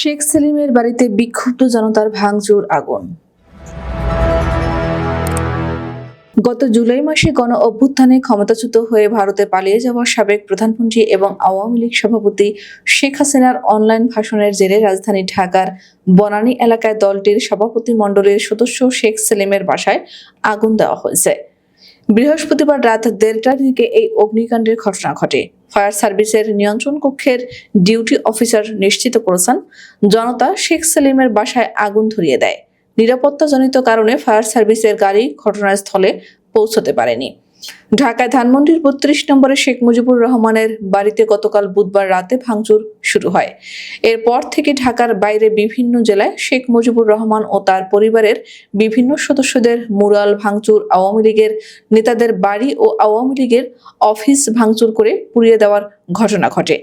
শেখ সেলিমের বাড়িতে বিক্ষুব্ধ জনতার ভাঙচুর, আগুন। গত জুলাই মাসে গণ অভ্যুত্থানে ক্ষমতাচ্যুত হয়ে ভারতে পালিয়ে যাওয়া সাবেক প্রধানমন্ত্রী এবং আওয়ামী লীগ সভাপতি শেখ হাসিনার অনলাইন ভাষণের জেরে রাজধানী ঢাকার বনানী এলাকায় দলটির সভাপতি মণ্ডলীর সদস্য শেখ সেলিমের বাসায় আগুন দেওয়া হয়েছে। বৃহস্পতিবার রাত দেড়টার দিকে এই অগ্নিকাণ্ডের ঘটনা ঘটে। ফায়ার সার্ভিসের নিয়ন্ত্রণ কক্ষের ডিউটি অফিসার নিশ্চিত করেছেন, জনতা শেখ সেলিমের বাসায় আগুন ধরিয়ে দেয়। নিরাপত্তাজনিত কারণে ফায়ার সার্ভিসের গাড়ি ঘটনাস্থলে পৌঁছতে পারেনি। ঢাকায় ধানমন্ডির বত্রিশ নম্বরে শেখ মুজিবুর রহমানের বাড়িতে গতকাল বুধবার রাতে ভাঙচুর শুরু হয়। এরপর থেকে ঢাকার বাইরে বিভিন্ন জেলায় শেখ মুজিবুর রহমান ও তার পরিবারের বিভিন্ন সদস্যদের মুরাল ভাঙচুর, আওয়ামী লীগের নেতাদের বাড়ি ও আওয়ামী লীগের অফিস ভাঙচুর করে পুড়িয়ে দেওয়ার ঘটনা ঘটে।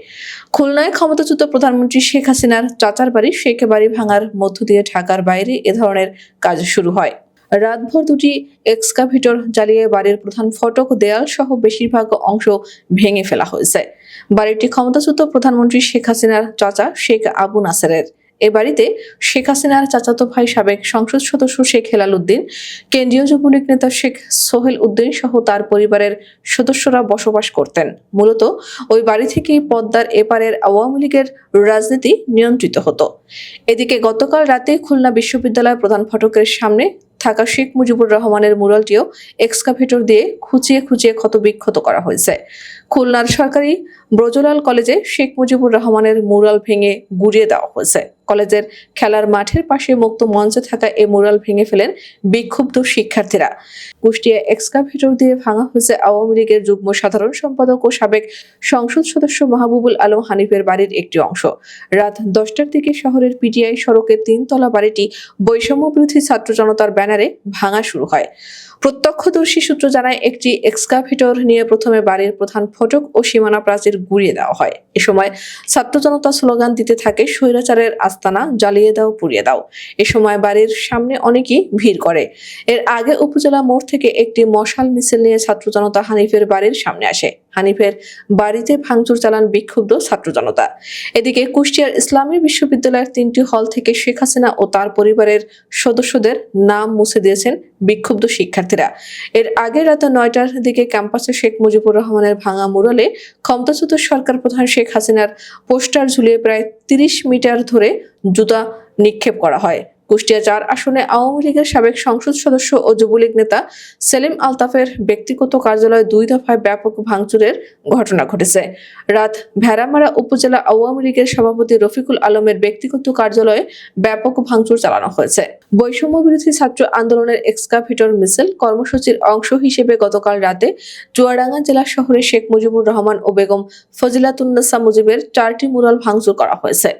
খুলনায় ক্ষমতাচ্যুত প্রধানমন্ত্রী শেখ হাসিনার চাচার বাড়ি শেখ বাড়ি ভাঙার মধ্য দিয়ে ঢাকার বাইরে এ ধরনের কাজ শুরু হয়। রাতভর দুটি এক্সকাভেটর জ্বালিয়ে বাড়ির প্রধান ফটক, দেয়াল সহ বেশিরভাগ অংশ ভেঙে ফেলা হয়েছে। বাড়িটি ক্ষমতাচ্যুত প্রধানমন্ত্রী শেখ হাসিনার চাচা শেখ আবু নাসেরের। এ বাড়িতে শেখ হাসিনার চাচাতো ভাই সাবেক সংসদ সদস্য শেখ হেলাল উদ্দিন, কেন্দ্রীয় যুবলীগ নেতা শেখ সোহেল উদ্দিন সহ তার পরিবারের সদস্যরা বসবাস করতেন। মূলত ওই বাড়ি থেকেই পদ্মার এপারের আওয়ামী লীগের রাজনীতি নিয়ন্ত্রিত হতো। এদিকে গতকাল রাতে খুলনা বিশ্ববিদ্যালয় প্রধান ফটকের সামনে থাকা শেখ মুজিবুর রহমানের মুরালটিও এক্সকাভেটর দিয়ে খুঁচিয়ে খুঁচিয়ে ক্ষতবিক্ষত করা হয়েছে। খুলনার সরকারি ব্রজলাল কলেজে শেখ মুজিবুর রহমানের মুরাল ভেঙে গুড়িয়ে দেওয়া হয়েছে। কলেজের খেলার মাঠের পাশে মুক্ত মঞ্চে থাকা এই মুরাল ভেঙে ফেলেন বিক্ষুব্ধ শিক্ষার্থীরা। কুষ্টিয়া এক্সকাভেটর দিয়ে ভাঙা হয়েছে আওয়ামী লীগের যুগ্ম সাধারণ সম্পাদক ও সাবেক সংসদ সদস্য মাহবুবুল আলম হানিফের বাড়ির একটি অংশ। রাত দশটার দিকে শহরের পিটিআই সড়কের তিনতলা বাড়িটি বৈষম্য বিরোধী ছাত্র জনতার ব্যানারে ভাঙা শুরু হয়। প্রত্যক্ষদর্শী সূত্র জানায়, একটি এক্সকাভেটর নিয়ে প্রথমে বাড়ির প্রধান ফটক ও সীমানা প্রাচীর গুড়িয়ে দেওয়া হয়। এ সময় ছাত্র জনতা স্লোগান দিতে থাকে, স্বৈরাচারের আস্তানা জ্বালিয়ে দাও, পুড়িয়ে দাও। এ সময় বাড়ির সামনে অনেকেই ভিড় করে। এর আগে উপজেলা মোড় থেকে একটি মশাল মিছিল নিয়ে ছাত্র জনতা হানিফের বাড়ির সামনে আসে। হানিফের বাড়িতে ভাঙচুর চালান বিক্ষুব্ধ ছাত্র জনতা। এদিকে কুষ্টিয়ার ইসলামী বিশ্ববিদ্যালয়ের তিনটি হল থেকে শেখ হাসিনা ও তার পরিবারের সদস্যদের নাম মুছে দিয়েছেন বিক্ষুব্ধ শিক্ষার্থীরা। এর আগে রাত নয়টার দিকে ক্যাম্পাসে শেখ মুজিবুর রহমানের ভাঙা মুরলে ক্ষমতাচ্যুত সরকার প্রধান শেখ হাসিনার পোস্টার ঝুলিয়ে প্রায় তিরিশ মিটার ধরে জুতা নিক্ষেপ করা হয়। কুষ্টিয়া চার আসনে আওয়ামী লীগের সাবেক সংসদ সদস্য ও যুবলীগ নেতা সেলিম আলতাফের ব্যক্তিগত কার্যালয়ে দুই দফায় ব্যাপক ভাঙচুরের ঘটনা ঘটেছে। রাত ভেড়ামারা উপজেলা আওয়ামী লীগের সভাপতি রফিকুল আলমের ব্যক্তিগত কার্যালয়ে ব্যাপক ভাঙচুর চালানো হয়েছে। বৈষম্য বিরোধী ছাত্র আন্দোলনের এক্সকাভেটর মিছিল কর্মসূচির অংশ হিসেবে গতকাল রাতে চুয়াডাঙ্গা জেলা শহরে শেখ মুজিবুর রহমান ও বেগম ফজিলাতুন্নেসা মুজিবের চারটি মুরাল ভাঙচুর করা হয়েছে।